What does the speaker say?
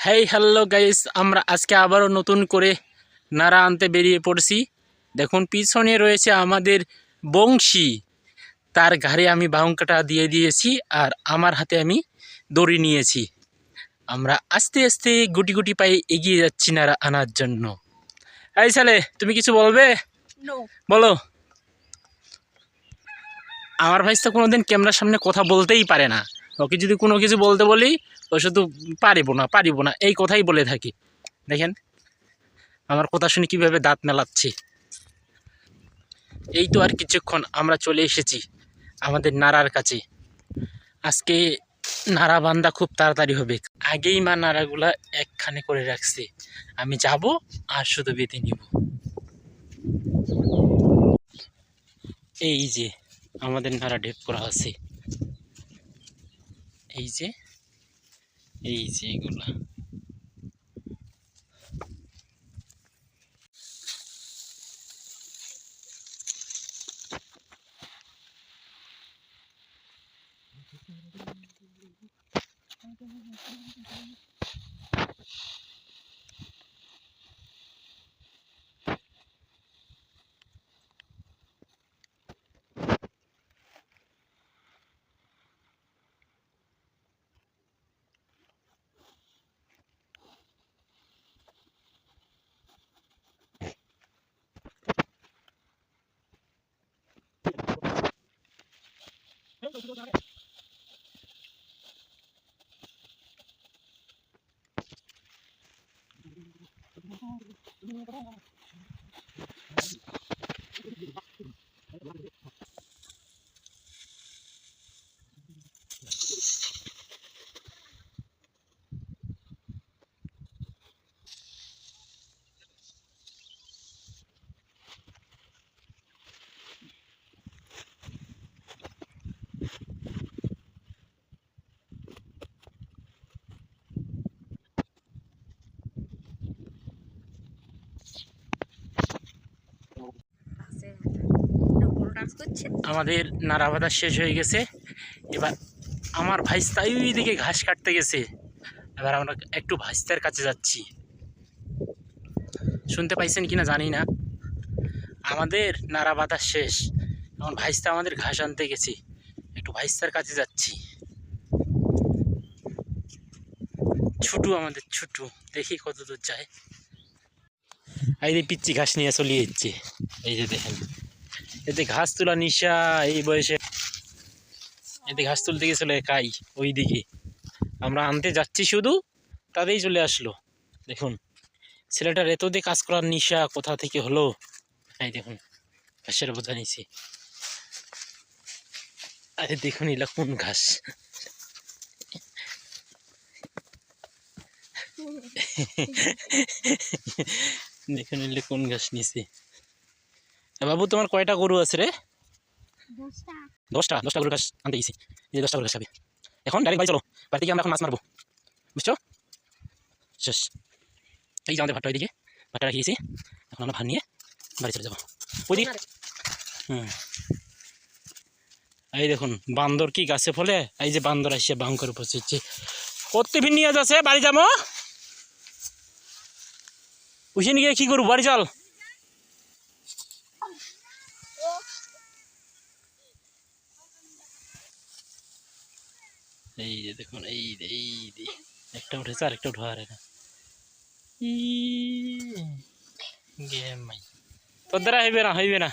Hey hello guys আমরা আজকে আবারও নতুন করে নাড়া আনতে বেরিয়ে পড়ছি। দেখুন পিছনে রয়েছে আমাদের বংশী। তার ঘাড়ে আমি বাউঙ্কাটা দিয়ে দিয়েছি আর আমার হাতে আমি দড়ি নিয়েছি। আমরা আস্তে আস্তে গুটি গুটি পায়ে এগিয়ে যাচ্ছি নাড়া আনার জন্য। এই সালে তুমি কিছু বলবে? বলো। আমার ভাইস তো কোনোদিন ক্যামেরার সামনে কথা বলতেই পারে না। ওকে যদি কোনো কিছু বলতে বলি ও শুধু পারিব না পারিব না। এই কথাই বলে থাকি। দেখেন, আমার কথা শুনে কীভাবে দাঁত মেলাচ্ছি। এই তো আর কিছুক্ষণ আমরা চলে এসেছি আমাদের নাড়ার কাছে। আজকে নাড়া বান্দা খুব তাড়াতাড়ি হবে। আগেই মা নাড়াগুলা একখানে করে রাখছে। আমি যাব আর শুধু বেঁধে নিব। এই যে আমাদের নাড়া ঢেপ করা আছে। এই যে এই যে এগুলা। আছে আমাদের নাড়া বাঁধা শেষ হয়ে গেছে। এবার আমার ভাইস্তা ওই দিকে ঘাস কাটতে গেছে। এবার আমরা একটু ভাইস্তার কাছে যাচ্ছি। শুনতে পাইছেন কিনা জানি না। আমাদের নাড়া বাঁধা শেষ। এখন ভাইস্তা আমাদের ঘাস আনতে গেছে। একটু ভাইস্তার কাছে যাচ্ছি। ছুটু আমাদের, ছুটু। দেখি কত দূর যায়। এই যে পিচ্ছি ঘাস নিয়ে চলিয়ে যাচ্ছে এই যে দেখেন। এতে ঘাস তোলা নিশা, এই বয়সে এতে ঘাস তুলতে গেছিল একাই ওই দিকে আমরা আনতে যাচ্ছি শুধু, তাতেই চলে আসলো। দেখুন, ছেলেটার এত দিয়ে কাজ করার নিশা কোথা থেকে হলো? এই দেখুন, ঘাসের বোঝা নিছি। আরে দেখুন এলা কোন ঘাস। দেখুন এলে কোন ঘাস নিছে। বাবু তোমার কয়টা গরু আছে রে? দশটা। দশটা? গরুর ঘাস আনতে গেছি। এই যে দশটা ঘাস খাবে। এখন ডাইরেক্ট বাড়ি চলো। বাড়ি থেকে আমরা এখন মাছ মারবো। বুঝছ? শেষ। এই যে আমাদের ভাতটা ওইদিকে। ভাতটা রাখিয়েছি এখন আমরা ভাত নিয়ে বাড়ি চলে যাব। ওইদিকে হুম। এই দেখুন বান্দর কি গাছে ফলে? এই যে বান্দর আসছে বাং করে বসেছে করতে ভিন নিয়ে যাচ্ছে বাড়ি যাব? উসে নিয়ে কি করব? বাড়ি চল। এই যে দেখুন, এই এই একটা উঠেছে আর একটা উঠা, আরে না। গেম মাই তোর দ্বারা হইবে না হইবে না।